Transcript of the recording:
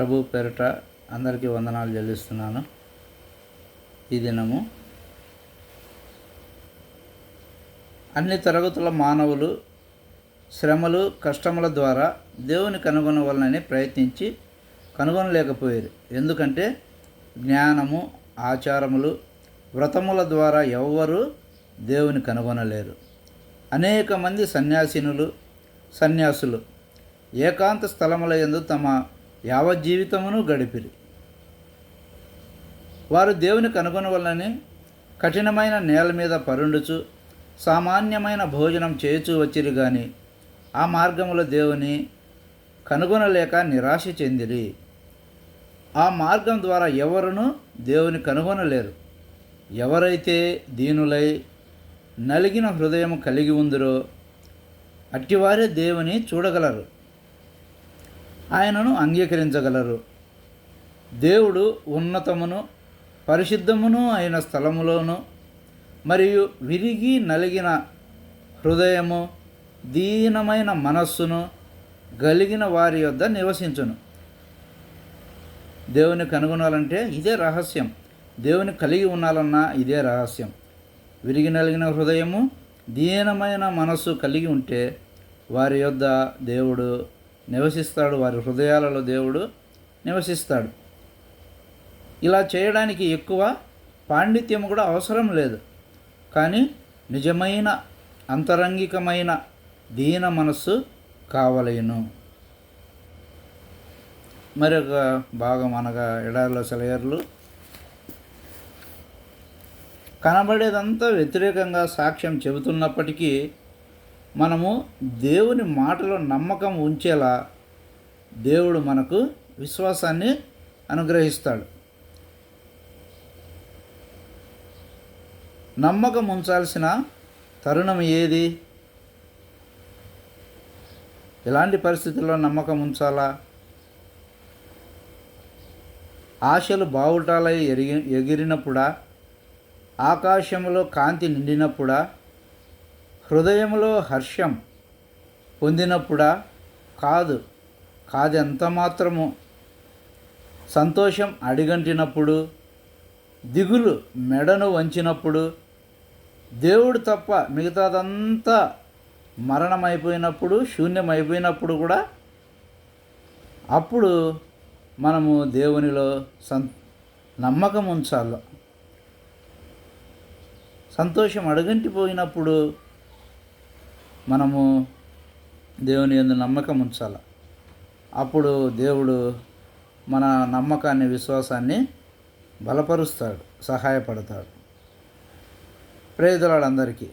ప్రభు పేరిట అందరికీ వందనాలు చెల్లిస్తున్నాను. ఈ దినము అన్ని తరగతుల మానవులు శ్రమలు కష్టముల ద్వారా దేవుని కనుగొనవలనని ప్రయత్నించి కనుగొనలేకపోయారు ఎందుకంటే జ్ఞానము ఆచారములు వ్రతముల ద్వారా ఎవ్వరూ దేవుని కనుగొనలేరు. అనేక మంది సన్యాసినులు సన్యాసులు ఏకాంత స్థలముల ఎందు తమ యావజ్జీవితమును గడిపిరి. వారు దేవుని కనుగొనవలని కఠినమైన నేల మీద పరుండుచు సామాన్యమైన భోజనం చేయుచూ వచ్చిరి గాని ఆ మార్గములో దేవుని కనుగొనలేక నిరాశ చెందిరి. ఆ మార్గం ద్వారా ఎవరును దేవుని కనుగొనలేరు. ఎవరైతే దీనులై నలిగిన హృదయం కలిగి ఉందిరో అట్టివారే దేవుని చూడగలరు. ఆయనను అంగీకరించగలరు. దేవుడు ఉన్నతమును పరిశుద్ధమును అయిన స్థలములోను మరియు విరిగి నలిగిన హృదయము దీనమైన మనస్సును గలిగిన వారి యొద్ద నివసించును. దేవుని కనుగొనాలంటే ఇదే రహస్యం. దేవుని కలిగి ఉండాలన్నా ఇదే రహస్యం. విరిగి నలిగిన హృదయము దీనమైన మనస్సు కలిగి ఉంటే వారి యొద్ద దేవుడు నివసిస్తాడు వారి హృదయాలలో దేవుడు నివసిస్తాడు. ఇలా చేయడానికి ఎక్కువ పాండిత్యం కూడా అవసరం లేదు. కానీ నిజమైన అంతరంగికమైన దీన మనస్సు కావలేను. మరొక భాగం అనగా ఎడారిలో సెలయర్లు. కనబడేదంతా వ్యతిరేకంగా సాక్ష్యం చెబుతున్నప్పటికీ మనము దేవుని మాటలో నమ్మకం ఉంచేలా దేవుడు మనకు విశ్వాసాన్ని అనుగ్రహిస్తాడు. నమ్మకం ఉంచాల్సిన తరుణం ఏది? ఎలాంటి పరిస్థితుల్లో నమ్మకం ఉంచాలా? ఆశలు బావుటాలై ఎరిగి ఎగిరినప్పుడా? ఆకాశంలో కాంతి నిండినప్పుడా? హృదయంలో హర్షం పొందినప్పుడా? కాదు. కాదెంత మాత్రము? సంతోషం అడిగంటినప్పుడు దిగులు మెడను వంచినప్పుడు దేవుడు తప్ప మిగతాదంతా మరణమైపోయినప్పుడు శూన్యమైపోయినప్పుడు కూడా అప్పుడు మనము దేవునిలో సం నమ్మకం ఉంచాలి. సంతోషం అడుగంటిపోయినప్పుడు మనము దేవుని ఎందు నమ్మకం ఉంచాలి. అప్పుడు దేవుడు మన నమ్మకాన్ని విశ్వాసాన్ని బలపరుస్తాడు సహాయపడతాడు. ప్రేదలాడందరికీ